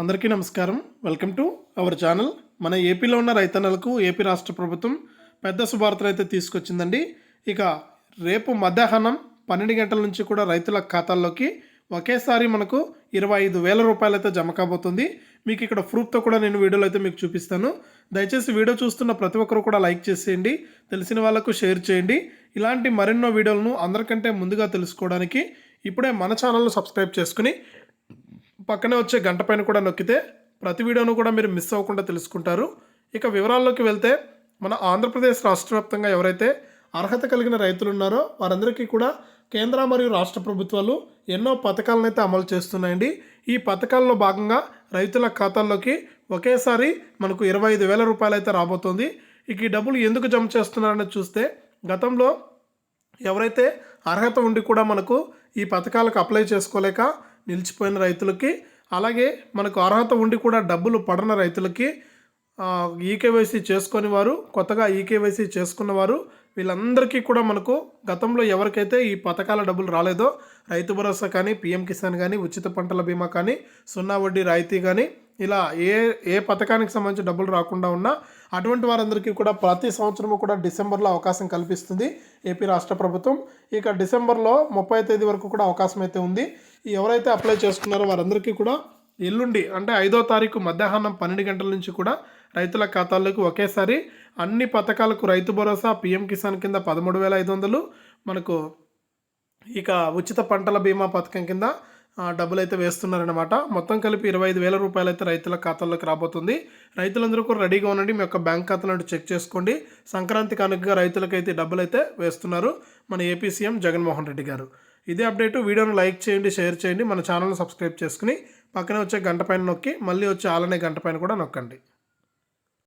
అందరికీ నమస్కారం. Welcome to our channel. మన ఏపీలో ఉన్న రైతన్నలకు ఏపీ రాష్ట్ర ప్రభుత్వం పెద్ద శుభార్తలు అయితే తీసుకొచ్చిందండి. ఇక రేపు మధ్యాహ్నం పన్నెండు గంటల నుంచి కూడా రైతుల ఖాతాల్లోకి ఒకేసారి మనకు ఇరవై ఐదు వేల రూపాయలు అయితే జమ కాబోతుంది. మీకు ఇక్కడ ప్రూఫ్తో కూడా నేను వీడియోలో అయితే మీకు చూపిస్తాను. దయచేసి వీడియో చూస్తున్న ప్రతి ఒక్కరు కూడా లైక్ చేసేయండి. తెలిసిన వాళ్ళకు షేర్ చేయండి. ఇలాంటి మరెన్నో వీడియోలను అందరికంటే ముందుగా తెలుసుకోవడానికి ఇప్పుడే మన ఛానల్ను సబ్స్క్రైబ్ చేసుకుని పక్కనే వచ్చే గంట పైన కూడా నొక్కితే ప్రతి వీడియోను కూడా మీరు మిస్ అవ్వకుండా తెలుసుకుంటారు. ఇక వివరాల్లోకి వెళ్తే మన ఆంధ్రప్రదేశ్ రాష్ట్ర వ్యాప్తంగా ఎవరైతే అర్హత కలిగిన రైతులు ఉన్నారో వారందరికీ కూడా కేంద్ర మరియు రాష్ట్ర ప్రభుత్వాలు ఎన్నో పథకాలను అయితే అమలు చేస్తున్నాయండి. ఈ పథకాల్లో భాగంగా రైతుల ఖాతాల్లోకి ఒకేసారి మనకు ఇరవై ఐదు వేల రూపాయలు అయితే రాబోతుంది. ఇక ఈ డబ్బులు ఎందుకు జమ చేస్తున్నారని చూస్తే గతంలో ఎవరైతే అర్హత ఉండి కూడా మనకు ఈ పథకాలకు అప్లై చేసుకోలేక నిలిచిపోయిన రైతులకి అలాగే మనకు అర్హత ఉండి కూడా డబ్బులు పడన రైతులకి ఈకేవైసీ చేసుకొని వారు కొత్తగా ఈకేవైసీ చేసుకున్న వారు వీళ్ళందరికీ కూడా మనకు గతంలో ఎవరికైతే ఈ పథకాల డబ్బులు రాలేదో రైతు భరోసా కానీ పిఎం కిసాన్ కానీ ఉచిత పంటల బీమా కానీ సున్నా వడ్డీ రాయితీ కానీ ఇలా ఏ ఏ పథకానికి సంబంధించి డబ్బులు రాకుండా ఉన్నా అటువంటి వారందరికీ కూడా ప్రతి సంవత్సరము కూడా డిసెంబర్లో అవకాశం కల్పిస్తుంది ఏపీ రాష్ట్ర ప్రభుత్వం. ఇక డిసెంబర్లో ముప్పై తేదీ వరకు కూడా అవకాశం అయితే ఉంది. ఎవరైతే అప్లై చేసుకున్నారో వారందరికీ కూడా ఎల్లుండి అంటే ఐదో తారీఖు మధ్యాహ్నం పన్నెండు గంటల నుంచి కూడా రైతుల ఖాతాల్లోకి ఒకేసారి అన్ని పథకాలకు రైతు భరోసా పిఎం కిసాన్ కింద పదమూడు వేల ఐదు వందలు మనకు ఇక ఉచిత పంటల బీమా పథకం కింద డబ్బులు అయితే వేస్తున్నారనమాట మొత్తం కలిపి ఇరవై ఐదు వేల రూపాయలు అయితే రైతుల ఖాతాల్లోకి రాబోతుంది. రైతులందరూ కూడా రెడీగా ఉండండి మీ యొక్క బ్యాంక్ ఖాతాలను చెక్ చేసుకోండి. సంక్రాంతి కానుకగా రైతులకైతే డబ్బులు అయితే వేస్తున్నారు మన ఏపీ సీఎం జగన్మోహన్ రెడ్డి గారు. ఇదే అప్డేట్ వీడియోను లైక్ చేయండి షేర్ చేయండి మన ఛానల్ని సబ్స్క్రైబ్ చేసుకుని పక్కనే వచ్చే గంట పైన నొక్కి మళ్ళీ వచ్చే ఆలనే గంట పైన కూడా నొక్కండి.